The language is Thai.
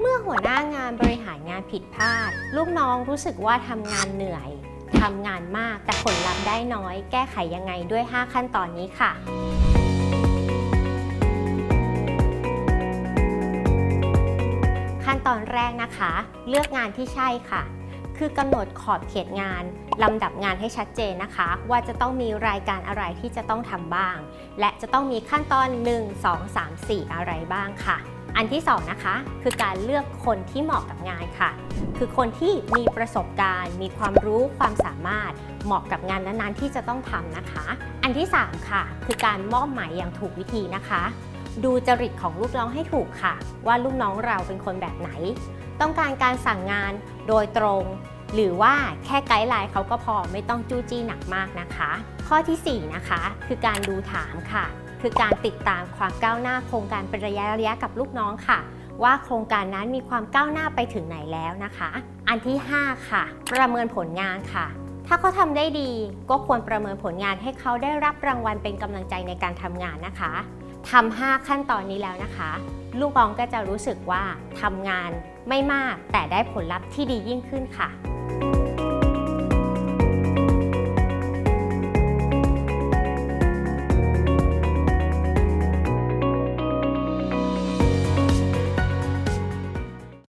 เมื่อหัวหน้างานบริหารงานผิดพลาด ลูกน้องรู้สึกว่าทำงานเหนื่อยทำงานมากแต่ผลลัพธ์ได้น้อย แก้ไขยังไงด้วย 5 ขั้นตอนนี้ค่ะ ขั้นตอนแรกนะคะ เลือกงานที่ใช่ค่ะ คือกำหนดขอบเขตงานลำดับงานให้ชัดเจนนะคะ ว่าจะต้องมีรายการอะไรที่จะต้องทำบ้าง และจะต้องมีขั้นตอน 1 2 3 4 อะไรบ้างค่ะ อันที่สองนะคะคือการเลือกคนที่เหมาะกับงานค่ะ คือคนที่มีประสบการณ์ มีความรู้ความสามารถเหมาะกับงานนั้นๆ ที่จะต้องทำนะคะ อันที่สามค่ะ คือการมอบหมายอย่างถูกวิธีนะคะ ดูจริตของลูกน้องให้ถูกค่ะ ว่าลูกน้องเราเป็นคนแบบไหน ต้องการการสั่งงานโดยตรง หรือว่าแค่ไกด์ไลน์เขาก็พอไม่ต้องจู้จี้หนักมากนะคะ ข้อทีสี่4 นะคะ คือการดูถามค่ะ คือการติดตามความก้าวหน้าโครงการเป็นระยะระยะกับลูกน้องค่ะ ว่าโครงการนั้นมีความก้าวหน้าไปถึงไหนแล้วนะคะ อันที่ 5 ค่ะ ประเมินผลงานค่ะ ถ้าเขาทำได้ดีก็ควรประเมินผลงานให้เขาได้รับรางวัลเป็นกำลังใจในการทำงานนะคะทำ5ขั้นตอนนี้แล้วนะคะ ลูกน้องก็จะรู้สึกว่าทำงานไม่มากแต่ได้ผลลัพธ์ที่ดียิ่งขึ้นค่ะ